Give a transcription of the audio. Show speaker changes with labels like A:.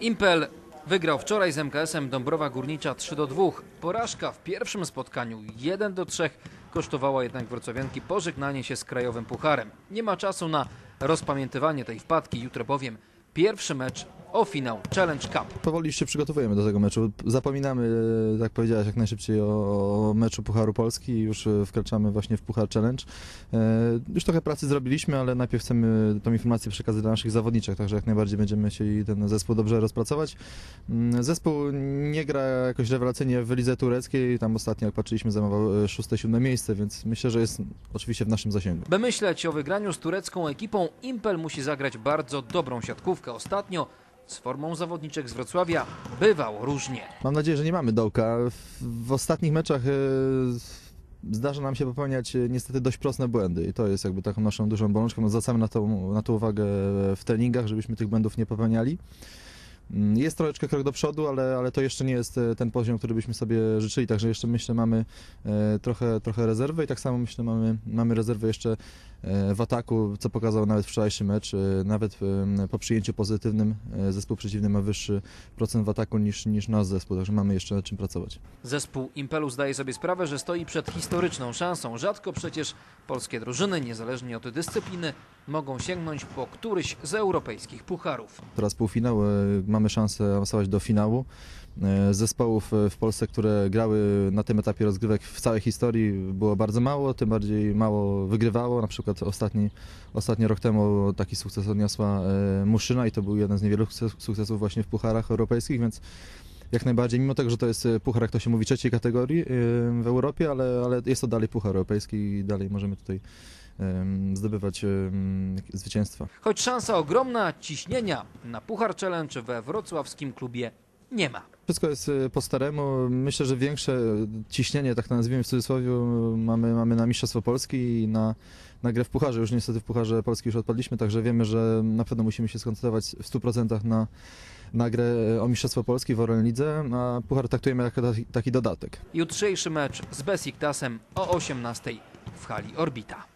A: Impel wygrał wczoraj z MKS-em Dąbrowa Górnicza 3 do 2. Porażka w pierwszym spotkaniu 1 do 3 kosztowała jednak wrocławianki pożegnanie się z krajowym pucharem. Nie ma czasu na rozpamiętywanie tej wpadki, jutro bowiem pierwszy mecz o finał Challenge Cup.
B: Powoli się przygotowujemy do tego meczu. Zapominamy, e, tak powiedziałeś, jak najszybciej o, meczu Pucharu Polski i już e, wkraczamy właśnie w Puchar Challenge. E, Już trochę pracy zrobiliśmy, ale najpierw chcemy tą informację przekazać dla naszych zawodniczek, także jak najbardziej będziemy chcieli ten zespół dobrze rozpracować. Mm, Zespół nie gra jakoś rewelacyjnie w lidze tureckiej, tam ostatnio jak patrzyliśmy zajmował 6-7 miejsce, więc myślę, że jest oczywiście w naszym zasięgu.
A: By myśleć o wygraniu z turecką ekipą, Impel musi zagrać bardzo dobrą siatkówkę. Ostatnio z formą zawodniczek z Wrocławia bywało różnie.
B: Mam nadzieję, że nie mamy dołka. W, w ostatnich meczach e, zdarza nam się popełniać e, niestety dość proste błędy i to jest jakby taką naszą dużą bolączką. No, zwracamy na to, na to uwagę w treningach, żebyśmy tych błędów nie popełniali. Mm, Jest troszeczkę krok do przodu, ale, ale to jeszcze nie jest e, ten poziom, który byśmy sobie życzyli, także jeszcze myślę mamy trochę, trochę rezerwy i tak samo myślę mamy, mamy rezerwy jeszcze w ataku, co pokazał nawet wczorajszy mecz. E, Nawet e, po przyjęciu pozytywnym e, zespół przeciwny ma wyższy procent w ataku niż, niż nasz zespół, także mamy jeszcze nad czym pracować.
A: Zespół Impelu zdaje sobie sprawę, że stoi przed historyczną szansą. Rzadko przecież polskie drużyny, niezależnie od dyscypliny, mogą sięgnąć po któryś z europejskich pucharów.
B: Teraz półfinał, e, mamy szansę awansować do finału. E, Zespołów e, w Polsce, które grały na tym etapie rozgrywek w całej historii było bardzo mało, tym bardziej mało wygrywało. Na przykład ostatni, ostatni rok temu taki sukces odniosła e, Muszyna i to był jeden z niewielu sukces- sukcesów właśnie w pucharach europejskich, więc jak najbardziej, mimo tego, że to jest e, puchar, jak to się mówi, trzeciej kategorii e, w Europie, ale, ale jest to dalej puchar europejski i dalej możemy tutaj zdobywać zwycięstwa.
A: Choć szansa ogromna, ciśnienia na Puchar Challenge we wrocławskim klubie nie ma.
B: Wszystko jest e, po staremu. Myślę, że większe ciśnienie, tak to nazwijmy w cudzysłowie, mamy, mamy na Mistrzostwo Polski i na, na grę w Pucharze. Już niestety w Pucharze Polski już odpadliśmy, także wiemy, że na pewno musimy się skoncentrować w 100% na, na grę o Mistrzostwo Polski w Orlen Lidze, a Puchar traktujemy jako taki dodatek.
A: Jutrzejszy mecz z Besiktasem o 18 w hali Orbita.